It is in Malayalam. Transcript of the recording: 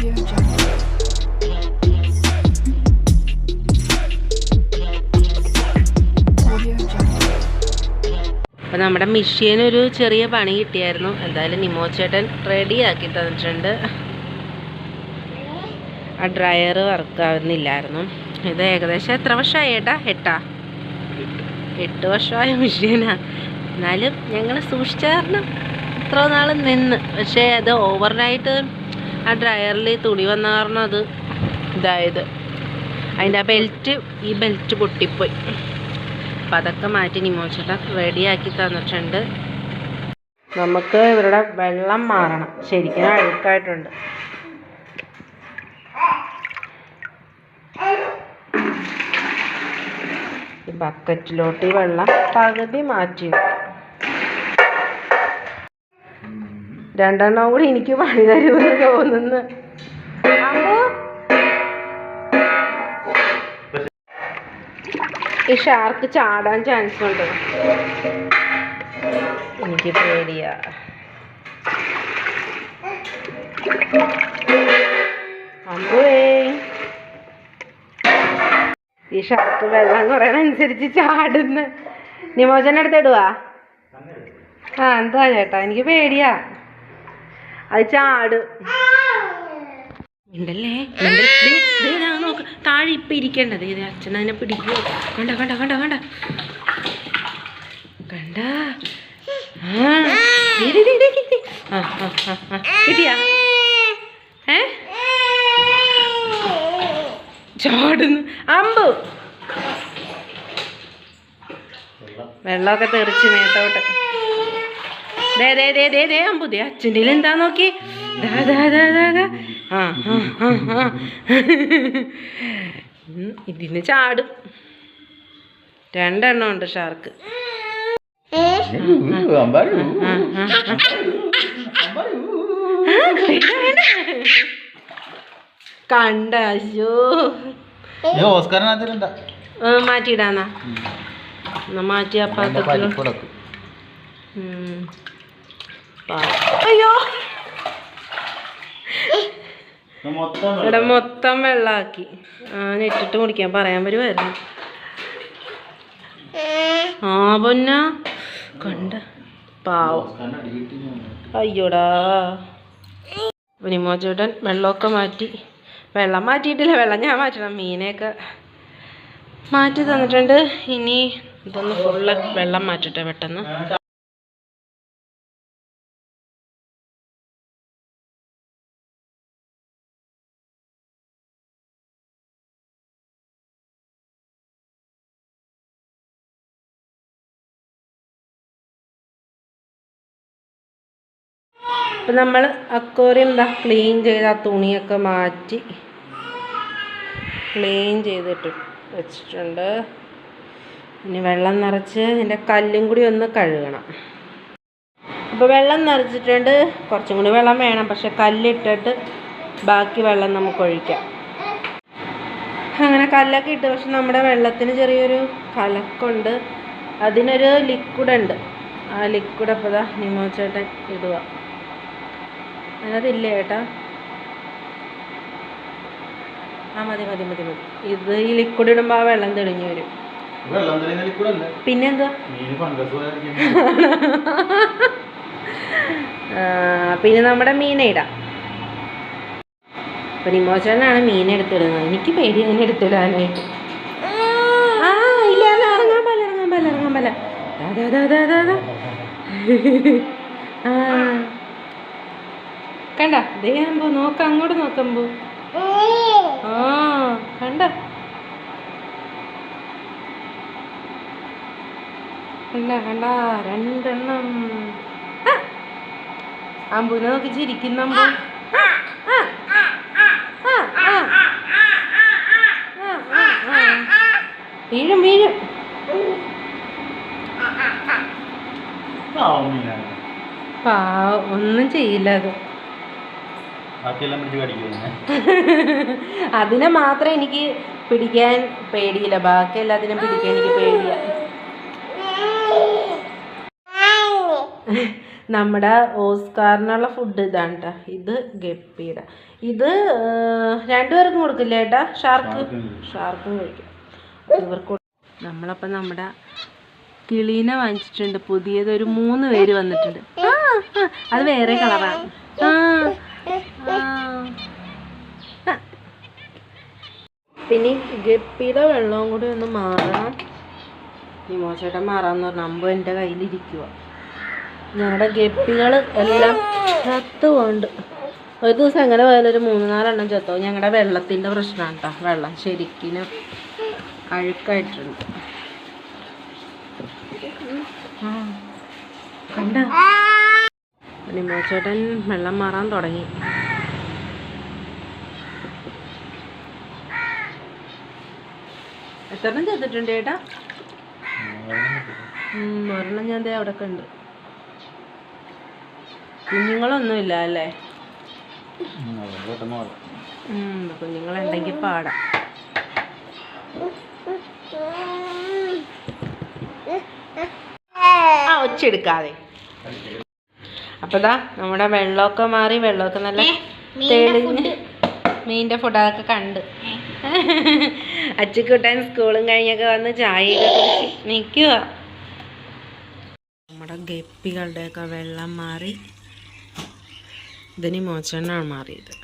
അപ്പോൾ നമ്മുടെ മിഷീനൊരു ചെറിയ പണി കിട്ടിയായിരുന്നു. എന്തായാലും നിമോ ചേട്ടൻ റെഡി ആക്കി തന്നിട്ടുണ്ട് ആ ഡ്രയർ വർക്കാവുന്നില്ലായിരുന്നു. ഇത് ഏകദേശം എത്ര വർഷമായി ഏട്ടാ? എട്ടാ? എട്ട് വർഷമായ മിഷീനാ എന്നാലും ഞങ്ങൾ സൂക്ഷിച്ചായിരുന്നു. ഇത്ര നാൾ നിന്ന്. പക്ഷേ അത് ഓവർനൈറ്റ് ആ ഡ്രയറിൽ തുണി വന്ന കാരണം അത് ഇതായത്. അതിന്റെ ആ ബെൽറ്റ് ഈ ബെൽറ്റ് പൊട്ടിപ്പോയി. അപ്പം അതൊക്കെ മാറ്റി നിമോച്ചേട്ടൻ റെഡിയാക്കി തന്നിട്ടുണ്ട്. നമുക്ക് ഇവരുടെ വെള്ളം മാറണം. ശരിക്കും അഴുക്കായിട്ടുണ്ട്. ഈ ബക്കറ്റിലോട്ട് ഈ വെള്ളം പകുതി മാറ്റി രണ്ടെണ്ണം കൂടി എനിക്ക് പണി തരുമെന്ന് തോന്നുന്നു. ഈ ഷാർക്ക് ചാടാൻ ചാൻസ് ഉണ്ട്. എനിക്ക് പേടിയാ. ഈ ഷാർക്ക് വെള്ളം കുറയണനുസരിച്ച് ചാടുന്നു. നിമോചന എടുത്തിടുവാ ആ എന്താ ചേട്ടാ? എനിക്ക് പേടിയാ. അത് ചാട്. ഉണ്ടല്ലേ നോക്ക്. താഴെ ഇപ്പം ഇരിക്കേണ്ടത്. ഇത് അച്ഛൻ അതിനെ പിടിക്കുക കണ്ട കണ്ട കണ്ട കണ്ട. കണ്ട. കിട്ടിയാ? ഏ? ചാടുന്നു. അമ്പു. വെള്ളമൊക്കെ തെറിച്ച് മേത്തോട്ട്. ദേ ദേ ദേ ദേ ദേ അമ്പു ദേ അച്ഛന്റെ എന്താ നോക്കി? ദാ ദാ ദാ ദാ ദാ. ആ ഇതിന് ചാടും. രണ്ടെണ്ണം ഉണ്ട് ഷാർക്ക്. കണ്ട അയ്യോ. മാറ്റിയിടാന്നാ എന്നാ മാറ്റി. പാ- അയ്യോ. ഇവിടെ മൊത്തം വെള്ളാക്കി. ആ നെറ്റിട്ട് കുടിക്കാൻ പറയാൻ വരുമായിരുന്നു ആ പൊന്ന. കണ്ട. പാവം. അയ്യോടാ. വിനിമോചേട്ടൻ വെള്ളമൊക്കെ മാറ്റി. വെള്ളം മാറ്റിയിട്ടില്ല. വെള്ളം ഞാൻ മാറ്റണം. മീനെയൊക്കെ മാറ്റി തന്നിട്ടുണ്ട്. ഇനി ഇതൊന്ന് ഫുള്ള് വെള്ളം മാറ്റട്ടെ പെട്ടെന്ന്. അപ്പം നമ്മൾ അക്വേറിയം എന്താ ക്ലീൻ ചെയ്ത് ആ തുണിയൊക്കെ മാറ്റി ക്ലീൻ ചെയ്തിട്ട് വെച്ചിട്ടുണ്ട്. ഇനി വെള്ളം നിറച്ച് ഇതിന്റെ കല്ലും കൂടി ഒന്ന് കഴുകണം. അപ്പോൾ വെള്ളം നിറച്ചിട്ടുണ്ട്. കുറച്ചും കൂടി വെള്ളം വേണം. പക്ഷെ കല്ലിട്ടിട്ട് ബാക്കി വെള്ളം നമുക്ക് ഒഴിക്കാം. അങ്ങനെ കല്ലൊക്കെ ഇട്ട് പക്ഷെ നമ്മുടെ വെള്ളത്തിന് ചെറിയൊരു കലക്കുണ്ട്. അതിനൊരു ലിക്വിഡ് ഉണ്ട്. ആ ലിക്വിഡ് അപ്പോൾ ഇതാ നിമോച്ചേട്ടൻ ഇടുക അതിനകത്തില്ല ചേട്ടാ ആ മതി മതി മതി മതി. ഇത് ഈ ലിക്വിഡ് ഇടുമ്പോൾ ആ വെള്ളം തെളിഞ്ഞു വരും. പിന്നെന്താ പിന്നെ നമ്മുടെ മീനെ ഇടാം. അപ്പം നിമോചനാണ് മീൻ എടുത്തിടുന്നത്. എനിക്ക് പേടി അങ്ങനെ എടുത്തിടാനായിട്ട്. ആ ഇല്ല ഇറങ്ങാൻ പല ഇറങ്ങാൻ പല ഇറങ്ങാൻ പല അതെ ദാ, ദാ, ദാ, ദാ. ആ. കണ്ട. ദേ ആകുമ്പോ നോക്ക അങ്ങോട്ട് നോക്കുമ്പോ ആ കണ്ട. കണ്ട കണ്ട. രണ്ടെണ്ണം. അമ്പുനെ നോക്കി ആ, ആ. വീഴും വീഴും. പാവം ഒന്നും ചെയ്യില്ല അത്. അതിനെ മാത്രം എനിക്ക് പിടിക്കാൻ പേടിയില്ല. ബാക്കി എല്ലാത്തിനും പിടിക്കാൻ എനിക്ക് പേടിയ. നമ്മുടെ ഓസ്കാറിനുള്ള ഫുഡ് ഇതാണ് കേട്ടോ ഇത് ഗപ്പിയുടെ ഇത് രണ്ടുപേർക്കും കൊടുക്കില്ല ഏട്ടാ? ഷാർക്ക്? ഷാർക്കും. കഴിക്കും. ഇവർക്ക് നമ്മളപ്പം നമ്മുടെ കിളീനെ വാങ്ങിച്ചിട്ടുണ്ട്. പുതിയതൊരു മൂന്ന് പേര് വന്നിട്ടുണ്ട്. അത് വേറെ കളറാണ്. ആ. പിന്നെ ഗപ്പിയുടെ വെള്ളവും കൂടി ഒന്ന് മാറണം. നിമോശയുടെ മാറാന്ന് പറഞ്ഞ അമ്പ എന്റെ കയ്യിലിരിക്കുക ഞങ്ങളുടെ ഗപ്പികൾ എല്ലാം ചത്തുകൊണ്ട് ഒരു ദിവസം എങ്ങനെ പോയാലും ഒരു മൂന്ന് നാലെണ്ണം ചത്തോ ഞങ്ങളുടെ വെള്ളത്തിന്റെ പ്രശ്നമാണ് കേട്ടോ വെള്ളം ശരിക്കും അഴുക്കായിട്ടുണ്ട്. കണ്ടോ? നിമോശേട്ടൻ വെള്ളം മാറാൻ തുടങ്ങി. എത്രണ്ണം ചേർത്തിട്ടുണ്ട് ചേട്ടാ. മരണം ഒരെണ്ണം ഞാൻ ദേ അവിടെ ഉണ്ട് കുഞ്ഞുങ്ങളൊന്നുമില്ല അല്ലേ. കുഞ്ഞുങ്ങളുണ്ടെങ്കിൽ പാടാം. ആ ഒച്ചെടുക്കാതെ എടുക്കാതെ. ദാ നമ്മുടെ വെള്ളമൊക്കെ മാറി വെള്ളമൊക്കെ നല്ല തെളിഞ്ഞ് മീന്റെ ഫുഡ് അതൊക്കെ കണ്ട്. അച്ചുക്കുട്ടൻ സ്കൂളും കഴിഞ്ഞൊക്കെ വന്ന് ചായയൊക്കെ നിൽക്കുക നമ്മുടെ ഗപ്പികളുടെയൊക്കെ വെള്ളം മാറി. ഇതിന് മോച്ചെണ്ണാണ് മാറിയത്.